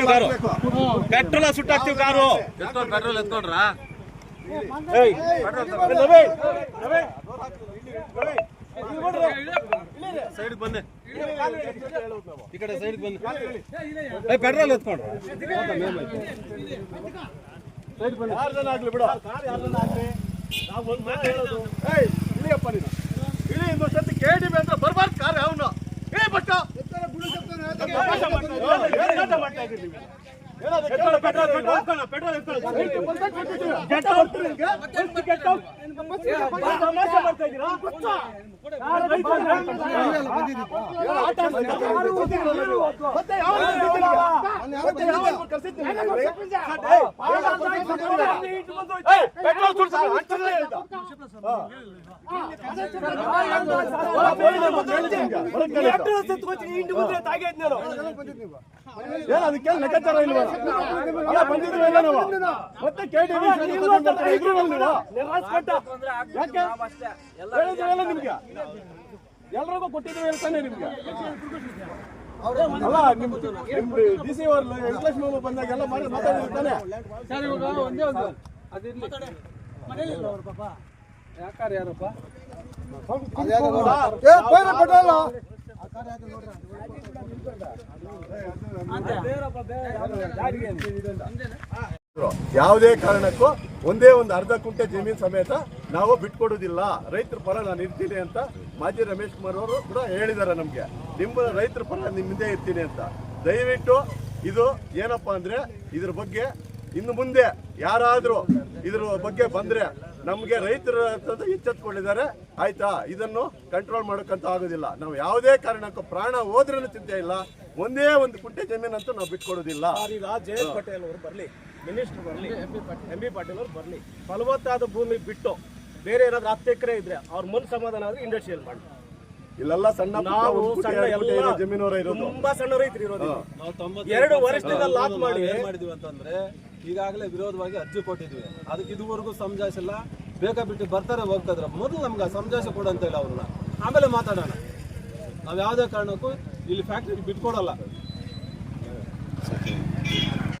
ಸುಟ್ಟಾಕ್ತಿವಿ car. Petrol ಸುಟ್ಟಾಕ್ತಿವಿ car. ಎತ್ಕೊಂಡ್ petrol ಎತ್ಕೊಂಡ್ರಾ? ಸೈಡ್ ಈ ಕಡೆ ಸೈಡ್ ಪೆಟ್ರೋಲ್ ಎತ್ಕೊಂಡ್ರು? ಯಾರ್ದನಾಗ್ಲಿ ಬಿಡು. ನಾವು ಒಂದ್ ಮಾತು ಹೇಳೋದು. ಏಯ್ ಇಳಿಯಪ್ಪ ನೀನು. ಇಳಿ ಇನ್ನೊಂದ್ ಸತಿ ಕೆ ಡಿ ಬಿ ಅಂತ ಬರ್ಬಾರ್ದು ಕಾರ್ ಅವನು ಏ ಬಟ್ಟ ಮಾಡ್ತಾ ಇದ್ದೀವಿ ಪೆಟ್ರೋಲ್ ಪೆಟ್ರೋಲ್ ಪೆಟ್ರೋಲ್ ಎತ್ಕೊಳ್ಳು. ತಮಾಷೆ ಮಾಡ್ತಾ ಇದ್ದೀರಾ? ಯಾರು ಮತ್ತೆ ಯಾವ ಮತ್ತೆ ಯಾವ ಪೆಟ್ರೋಲ್ ಸುಡ್ತಾರೆ ಅಂತಾನೆ ಹೇಳ್ದ. ಏನ್ ಅದಕ್ಕೆ ಲೆಕ್ಕಾಚಾರ ಅಲ್ಲ ನಾವು ಮತ್ತೆ ನೀವು ಯಾಕೆ ಹೇಳಿದ್ರಲ್ಲ ಎಲ್ರಿಗೂ ಕೊಟ್ಟಿದ್ದೀವಿ ಹೇಳ್ತಾನೆ ನಿಮ್ಗೆ ಅಲ್ಲ ನಿಮ್ ನಿಮ್ ಡಿ ಸಿ ಅವರು ವೆಂಕಟೇಶ್ ಮಾಮ ಬಂದಾಗೆಲ್ಲ ಮಾಡಿ ಮಾತಾಡಿರ್ತಾನೆ ಯಾವುದೇ ಕಾರಣಕ್ಕೂ ಒಂದೇ ಒಂದು ಅರ್ಧ ಕುಂಟೆ ಜಮೀನು ಸಮೇತ ನಾವು ಬಿಟ್ಕೊಡೋದಿಲ್ಲ ರೈತರ ಪರ ನಾನು ಇರ್ತೀನಿ ಅಂತ ಮಾಜಿ ರಮೇಶ್ ಕುಮಾರ್ ಅವರು ಕೂಡ ಹೇಳಿದ್ದಾರೆ ನಮಗೆ. ನಿಮ್ಮ ರೈತರ ಪರ ನಿಮ್ಮ ಹಿಂದೆ ಇರ್ತೀನಿ ಅಂತ. ದಯವಿಟ್ಟು ಇದು ಏನಪ್ಪಾ ಅಂದ್ರೆ ಇದ್ರ ಬಗ್ಗೆ ಇನ್ನು ಮುಂದೆ ಯಾರಾದರೂ ಇದ್ರ ಬಗ್ಗೆ ಬಂದ್ರೆ ನಮಗೆ ರೈತರ ಎಚ್ಚೆತ್ಕೊಂಡಿದ್ದಾರೆ. ಆಯ್ತಾ? ಇದನ್ನು ಕಂಟ್ರೋಲ್ ಮಾಡೋಕ್ಕಂತ ಆಗೋದಿಲ್ಲ. ನಾವು ಯಾವುದೇ ಕಾರಣಕ್ಕೂ ಪ್ರಾಣ ಹೋದ್ರೂ ಚಿಂತೆ ಇಲ್ಲ. ಒಂದೇ ಒಂದು ಕುಂಟೆ ಜಮೀನಂತೂ ನಾವು ಬಿಟ್ಕೊಡೋದಿಲ್ಲ. ಈಗ ಜಯಂತ್ ಪಟೇಲ್ ಅವರು ಬರಲಿ ಮಿನಿಸ್ಟರ್ ಬರಲಿ ಎಂ ಬಿ ಪಾಟೀಲ್ ಅವರು ಬರಲಿ ಫಲವತ್ತಾದ ಭೂಮಿ ಬಿಟ್ಟು ಬೇರೆ ಏನಾದ್ರು ಹತ್ತು ಎಕರೆ ಇದ್ರೆ ಅವ್ರ ಮನ್ ಸಮಾಧಾನ ಆದ್ರೆ ಇಂಡಸ್ಟ್ರಿಯಲ್ ಮಾಡಿ. ಇಲ್ಲೆಲ್ಲ ಸಣ್ಣ ಪುಟ್ಟ ನಾವು ಸಣ್ಣ ಎಲ್ಲ ಜಮೀನವರ ಇರೋದು. ತುಂಬಾ ಸಣ್ಣ ರೈತರು ಇರೋದು ಎರಡು ವರ್ಷದಿಂದ ಲಾಕ್ ಮಾಡಿ ಏನ್ ಮಾಡಿದ್ವಿ ಅಂತಂದ್ರೆ ಈಗಾಗಲೇ ವಿರೋಧವಾಗಿ ಅರ್ಜಿ ಕೊಟ್ಟಿದ್ವಿ. ಅದಕ್ಕೆ ಇದುವರೆಗೂ ಸಮಜಾಯಿಸಿಲ್ಲ. ಬೇಕಾ ಬಿಟ್ಟು ಬರ್ತಾರೆ ಹೋಗ್ತಾಯಿದ್ರೆ ಮೊದಲು ನಮ್ಗೆ ಸಮಜಾಯಿಸ ಕೊಡು ಅಂತ ಹೇಳಿ ಅವ್ರನ್ನ. ಆಮೇಲೆ ಮಾತಾಡೋಣ. ನಾವು ಯಾವುದೇ ಕಾರಣಕ್ಕೂ ಇಲ್ಲಿ ಫ್ಯಾಕ್ಟ್ರಿ ಬಿಟ್ಕೊಡಲ್ಲ.